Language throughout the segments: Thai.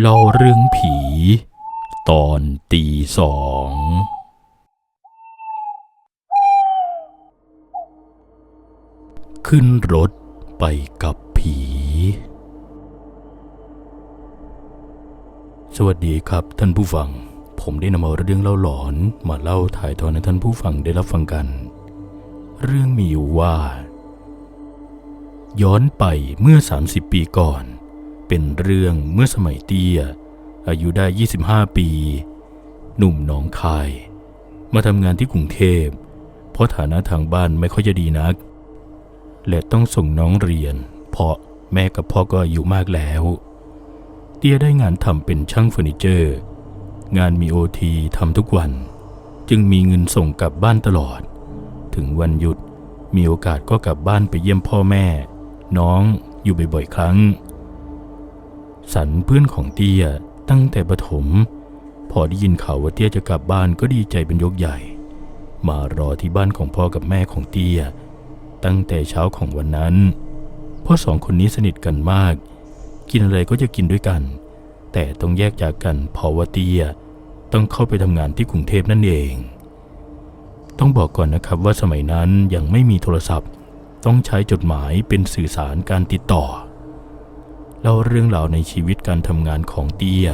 เล่าเรื่องผี ตอนตีสอง ขึ้นรถไปกับผี สวัสดีครับท่านผู้ฟัง ผมได้นำเอาเรื่องเล่าหลอนมาเล่าถ่ายทอดให้ท่านผู้ฟังได้รับฟังกัน เรื่องมีอยู่ว่า ย้อนไปเมื่อ 30 ปีก่อน เป็นเรื่องเมื่อสมัยเตี้ย อายุได้ 25 ปี หนุ่มหนองคาย มาทำงานที่กรุงเทพ เพราะฐานะทางบ้านไม่ค่อยจะดีนัก และต้องส่งน้องเรียน เพราะแม่กับพ่อก็อายุมากแล้ว เตี้ยได้งานทำเป็นช่างเฟอร์นิเจอร์ งานมีโอทีทำทุกวัน จึงมีเงินส่งกลับบ้านตลอด ถึงวันหยุดมีโอกาสก็กลับบ้านไปเยี่ยมพ่อแม่ น้องอยู่บ่อยๆครั้ง สันเพื่อนของเตี้ยตั้งแต่ประถมพอได้ยินข่าวว่าเตี้ยจะกลับบ้านก็ดีใจเป็นยกใหญ่ มารอที่บ้านของพ่อกับแม่ของเตี้ย ตั้งแต่เช้าของวันนั้นเพราะสองคนนี้สนิทกันมาก กินอะไรก็จะกินด้วยกัน แต่ต้องแยกจากกันเพราะว่าเตี้ยต้องเข้าไปทำงานที่กรุงเทพนั่นเอง ต้องบอกก่อนนะครับว่าสมัยนั้นยังไม่มีโทรศัพท์ ต้องใช้จดหมายเป็นสื่อสารการติดต่อ เล่าเรื่องราวในชีวิตการทำงานของเตี้ย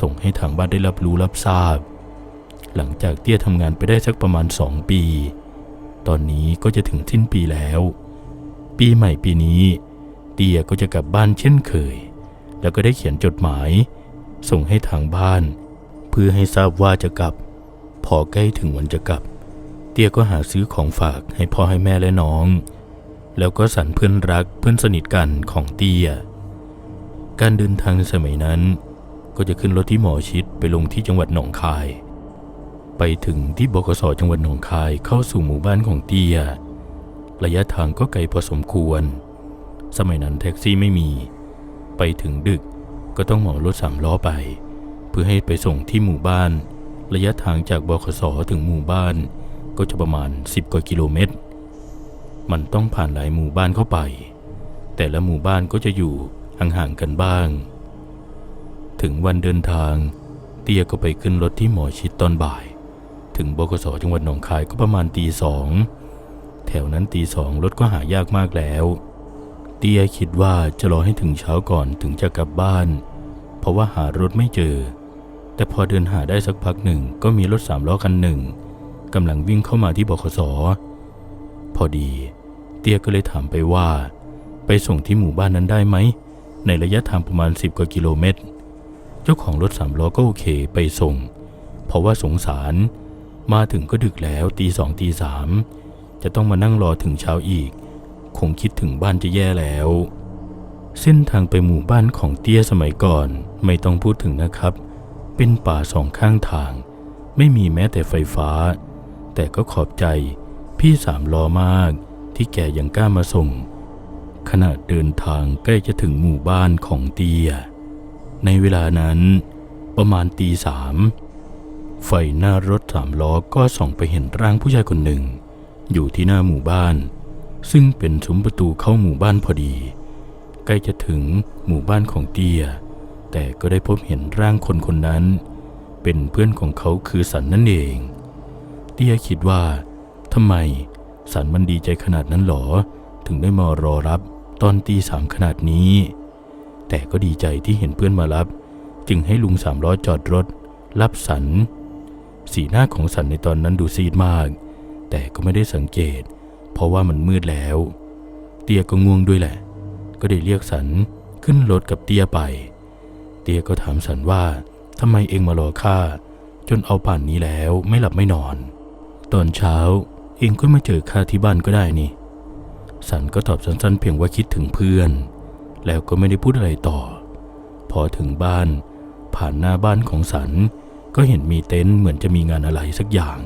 ส่งให้ทางบ้านได้รับรู้รับทราบ หลังจากเตี้ยทำงานไปได้สักประมาณสองปี ตอนนี้ก็จะถึงสิ้นปีแล้ว ปีใหม่ปีนี้ เตี้ยก็จะกลับบ้านเช่นเคย แล้วก็ได้เขียนจดหมาย ส่งให้ทางบ้าน เพื่อให้ทราบว่าจะกลับ พอใกล้ถึงวันจะกลับ เตี้ยก็หาซื้อของฝากให้พ่อให้แม่และน้อง แล้วก็สั่นเพื่อนรักเพื่อนสนิทกันของเตี้ย การเดินทางในสมัยนั้น ก็จะขึ้นรถที่หมอชิดไปลงที่จังหวัดหนองคาย ไปถึงที่บกสจังหวัดหนองคายเข้าสู่หมู่บ้านของเตี้ย ระยะทางก็ไกลพอสมควร สมัยนั้นแท็กซี่ไม่มี ไปถึงดึกก็ต้องเหมารถสามล้อไป เพื่อให้ไปส่งที่หมู่บ้าน ระยะทางจากบขสถึงหมู่บ้าน ก็จะประมาณ 10กว่ากิโลเมตร มันต้องผ่านหลายหมู่บ้านเข้าไป แต่ละหมู่บ้านก็จะอยู่ ห่างๆกันบ้าง ถึงวันเดินทาง เตี้ยก็ไปขึ้นรถที่หมอชิดตอนบ่าย ถึงบกสจังหวัดหนองคายก็ประมาณตีสองแถวนั้นตีสองรถก็หายากมากแล้ว เตี้ยคิดว่าจะรอให้ถึงเช้าก่อนถึงจะกลับบ้าน เพราะว่าหารถไม่เจอ แต่พอเดินหาได้สักพักหนึ่งก็มีรถสามล้อคันหนึ่งกำลังวิ่งเข้ามาที่บขสพอดี เตี้ยก็เลยถามไปว่า ไปส่งที่หมู่บ้านนั้นได้ไหม ในระยะทางประมาณ 10กว่ากิโลเมตร เจ้าของรถสามล้อก็โอเคไปส่ง เพราะว่าสงสาร มาถึงก็ดึกแล้วตีสองตีสามจะต้องมานั่งรอถึงเช้าอีก คงคิดถึงบ้านจะแย่แล้ว เส้นทางไปหมู่บ้านของเตี้ยสมัยก่อนไม่ต้องพูดถึงนะครับ เป็นป่าสองข้างทาง ไม่มีแม้แต่ไฟฟ้า แต่ก็ขอบใจพี่สามล้อมากที่แกยังกล้ามาส่ง ขณะเดินทางใกล้จะถึงหมู่บ้านของเตีย ในเวลานั้นประมาณตีสามไฟหน้ารถสามล้อก็ส่องไปเห็นร่างผู้ชายคนหนึ่ง อยู่ที่หน้าหมู่บ้าน ซึ่งเป็นซุ้มประตูเข้าหมู่บ้านพอดี ใกล้จะถึงหมู่บ้านของเตีย แต่ก็ได้พบเห็นร่างคนคนนั้น เป็นเพื่อนของเขาคือสันนั่นเอง เตียคิดว่าทำไมสันมันดีใจขนาดนั้นหรอ ถึงได้มารอรับ ตอนตีสามขนาดนี้ แต่ก็ดีใจที่เห็นเพื่อนมารับ จึงให้ลุงสามล้อจอดรถ รับสัน สีหน้าของสันในตอนนั้นดูซีดมาก แต่ก็ไม่ได้สังเกต เพราะว่ามันมืดแล้ว เตียก็ง่วงด้วยแหละ ก็ได้เรียกสันขึ้นรถกับเตียไป เตียก็ถามสันว่าทำไมเองมารอข้าจนเอาป่านนี้แล้วไม่หลับไม่นอน ตอนเช้าเองก็มาเจอข้าที่บ้านก็ได้นี่ สันก็ตอบสั้นๆ เพียงว่าคิดถึงเพื่อน แล้วก็ไม่ได้พูดอะไรต่อ พอถึงบ้าน ผ่านหน้าบ้านของสัน ก็เห็นมีเต็นท์เหมือนจะมีงานอะไรสักอย่าง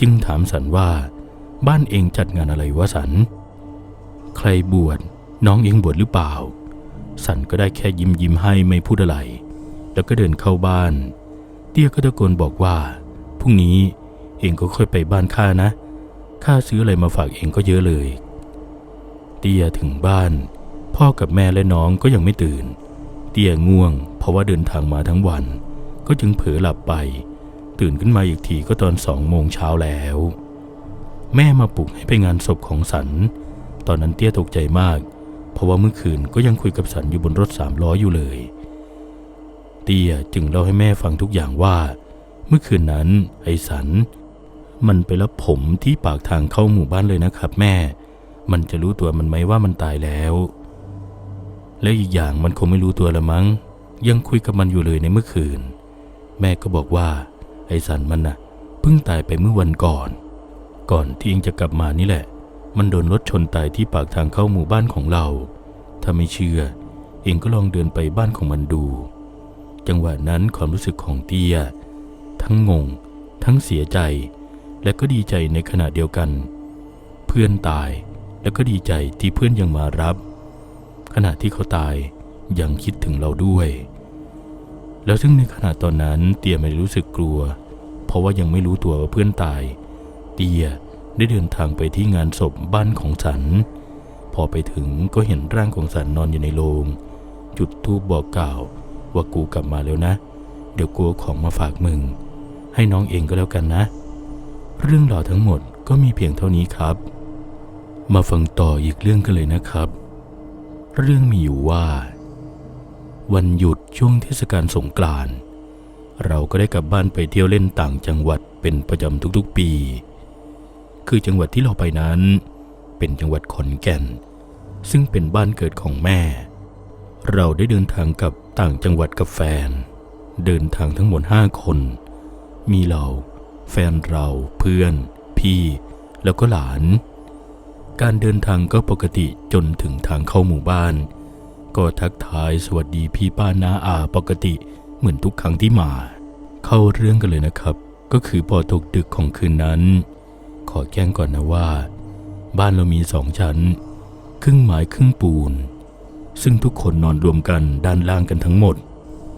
จึงถามสันว่า บ้านเองจัดงานอะไรวะสัน ใครบวชน้องเองบวชหรือเปล่า สันก็ได้แค่ยิ้มยิ้มให้ไม่พูดอะไร แล้วก็เดินเข้าบ้าน เตี้ยก็ตะโกนบอกว่าพรุ่งนี้เองก็ค่อยไปบ้านข้านะข้าซื้ออะไรมาฝากเองก็เยอะเลย เตี้ยถึงบ้าน พ่อกับแม่และน้องก็ยังไม่ตื่น เตี้ยง่วง เพราะว่าเดินทางมาทั้งวัน ก็จึงเผลอหลับไป ตื่นขึ้นมาอีกทีก็ตอนสองโมงเช้าแล้ว แม่มาปลุกให้ไปงานศพของสัน ตอนนั้นเตี้ยตกใจมาก เพราะว่าเมื่อคืนก็ยังคุยกับสันอยู่บนรถสามล้ออยู่เลย เตี้ยจึงเล่าให้แม่ฟังทุกอย่างว่า เมื่อคืนนั้นไอ้สันมันไปรับผมที่ปากทางเข้าหมู่บ้านเลยนะครับแม่ มันจะรู้ตัวมันไหมว่ามันตายแล้ว และอีกอย่างมันคงไม่รู้ตัวละมั้ง ยังคุยกับมันอยู่เลยในเมื่อคืน แม่ก็บอกว่า ไอ้สันมันน่ะเพิ่งตายไปเมื่อวันก่อน ก่อนที่เองจะกลับมานี่แหละ มันโดนรถชนตายที่ปากทางเข้าหมู่บ้านของเรา ถ้าไม่เชื่อ เองก็ลองเดินไปบ้านของมันดู จังหวะนั้นความรู้สึกของเตี้ย ทั้งงง ทั้งเสียใจ และก็ดีใจในขณะเดียวกัน เพื่อนตาย แล้วก็ดีใจที่เพื่อนยังมารับ ขณะที่เขาตายยังคิดถึงเราด้วย แล้วซึ่งในขณะตอนนั้นเตียไม่ได้รู้สึกกลัว เพราะว่ายังไม่รู้ตัวว่าเพื่อนตาย เตียได้เดินทางไปที่งานศพบ้านของสัน พอไปถึงก็เห็นร่างของสันนอนอยู่ในโรงจุดธูปบอกกล่าวว่ากูกลับมาแล้วนะ เดี๋ยวกูของมาฝากมึง ให้น้องเองก็แล้วกันนะ เรื่องราวทั้งหมดก็มีเพียงเท่านี้ครับ มาฟังต่ออีกเรื่องกันเลยนะครับ เรื่องมีอยู่ว่า วันหยุดช่วงเทศกาลสงกรานต์เราก็ได้กลับบ้านไปเที่ยวเล่นต่างจังหวัดเป็นประจำทุกๆปี คือจังหวัดที่เราไปนั้น เป็นจังหวัดขอนแก่น ซึ่งเป็นบ้านเกิดของแม่ เราได้เดินทางกับต่างจังหวัดกับแฟน เดินทางทั้งหมดห้าคน มีเรา แฟนเรา เพื่อน พี่ แล้วก็หลาน การเดินทางก็ปกติจนถึงทางเข้าหมู่บ้าน ก็ทักทายสวัสดีพี่ป้าน้าอาปกติเหมือนทุกครั้งที่มา เข้าเรื่องกันเลยนะครับ ก็คือพอตกดึกของคืนนั้น ขอแจ้งก่อนนะว่า บ้านเรามีสองชั้น ครึ่งไม้ครึ่งปูน ซึ่งทุกคนนอนรวมกันด้านล่างกันทั้งหมด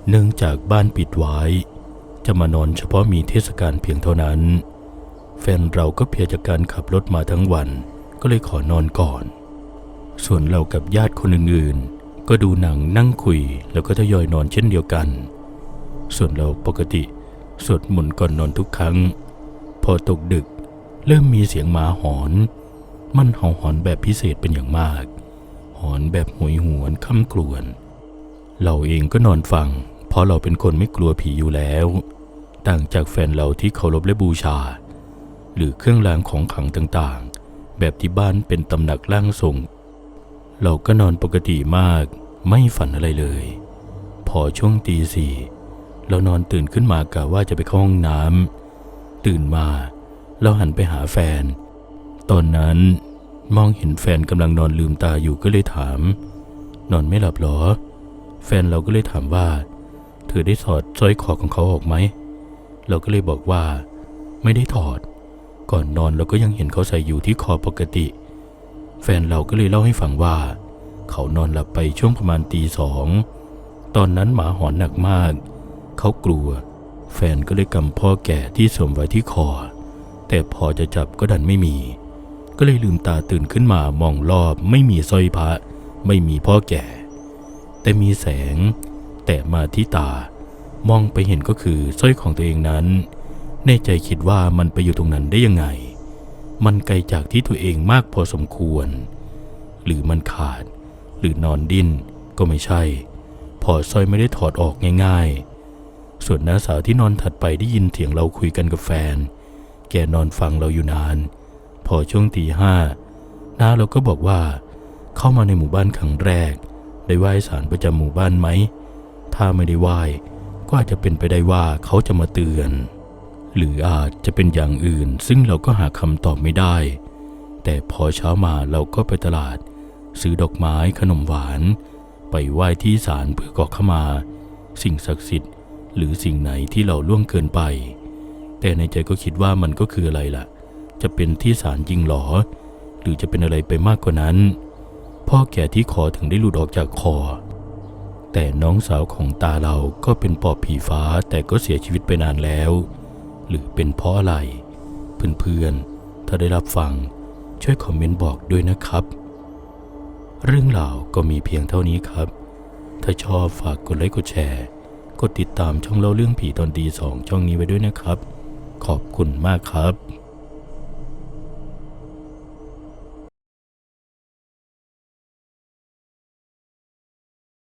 เนื่องจากบ้านปิดไว้ จะมานอนเฉพาะมีเทศกาลเพียงเท่านั้น แฟนเราก็เพียจากการขับรถมาทั้งวัน ก็เลยขอนอนก่อน ส่วนเรากับญาติคนอื่นๆ ก็ดูหนังนั่งคุยแล้วก็ทยอยนอนเช่นเดียวกัน ส่วนเราปกติสวดมนต์ก่อนนอนทุกครั้ง พอตกดึกเริ่มมีเสียงหมาหอน มันเห่าหอนแบบพิเศษเป็นอย่างมาก หอนแบบหวยหวนค่ำกลวน เราเองก็นอนฟัง เพราะเราเป็นคนไม่กลัวผีอยู่แล้ว ต่างจากแฟนเราที่เคารพและบูชา หรือเครื่องรางของขลังต่าง แบบที่บ้านเป็นตำหนักร่างทรง เราก็นอนปกติมากไม่ฝันอะไรเลย พอช่วงตีสี่เรานอนตื่นขึ้นมากะว่าจะไปเข้าห้องน้ำตื่นมา เราหันไปหาแฟน ตอนนั้นมองเห็นแฟนกำลังนอนลืมตาอยู่ก็เลยถาม นอนไม่หลับหรอ แฟนเราก็เลยถามว่า เธอได้ถอดสร้อยคอของเขาออกไหม เราก็เลยบอกว่า ไม่ได้ถอด ก่อนนอนเราก็ยังเห็นเขาใส่อยู่ที่คอปกติ แฟนเราก็เลยเล่าให้ฟังว่า เขานอนหลับไปช่วงประมาณตีสองตอนนั้นหมาหอนหนักมาก เขากลัว แฟนก็เลยกำพ่อแก่ที่สวมไว้ที่คอ แต่พอจะจับก็ดันไม่มี ก็เลยลืมตาตื่นขึ้นมามองรอบไม่มีสร้อยพระ ไม่มีพ่อแก่ แต่มีแสง แต่มาที่ตามองไปเห็นก็คือสร้อยของตัวเองนั้น ในใจคิดว่ามันไปอยู่ตรงนั้นได้ยังไง มันไกลจากที่ตัวเองมากพอสมควร หรือมันขาด หรือนอนดิ้น ก็ไม่ใช่ พอสร้อยไม่ได้ถอดออกง่ายๆ ส่วนน้าสาวที่นอนถัดไปได้ยินเสียงเราคุยกันกับแฟน แกนอนฟังเราอยู่นาน พอช่วงตีห้าน้าเราก็บอกว่า เข้ามาในหมู่บ้านครั้งแรก ได้ไหว้ศาลประจำหมู่บ้านไหม ถ้าไม่ได้ไหว้ก็อาจจะเป็นไปได้ว่าเขาจะมาเตือน หรืออาจจะเป็นอย่างอื่น ซึ่งเราก็หาคำตอบไม่ได้ แต่พอเช้ามาเราก็ไปตลาด ซื้อดอกไม้ขนมหวาน ไปไหว้ที่ศาลเพื่อขอขมา สิ่งศักดิ์สิทธิ์ หรือสิ่งไหนที่เราล่วงเกินไป แต่ในใจก็คิดว่ามันก็คืออะไรล่ะ จะเป็นที่ศาลจริงหรอ หรือจะเป็นอะไรไปมากกว่านั้น พ่อแก่ที่คอถึงได้หลุดออกจากคอแต่น้องสาวของตาเราก็เป็นปอบผีฟ้าแต่ก็เสียชีวิตไปนานแล้ว หรือเป็นเพราะอะไร เพื่อนๆ ถ้าได้รับฟังช่วยคอมเมนต์บอกด้วยนะครับ เรื่องราวก็มีเพียงเท่านี้ครับ ถ้าชอบฝากกดไลค์กดแชร์ กดติดตามช่องเล่าเรื่องผีตอนดีสองช่องนี้ไว้ด้วยนะครับ ขอบคุณมากครับ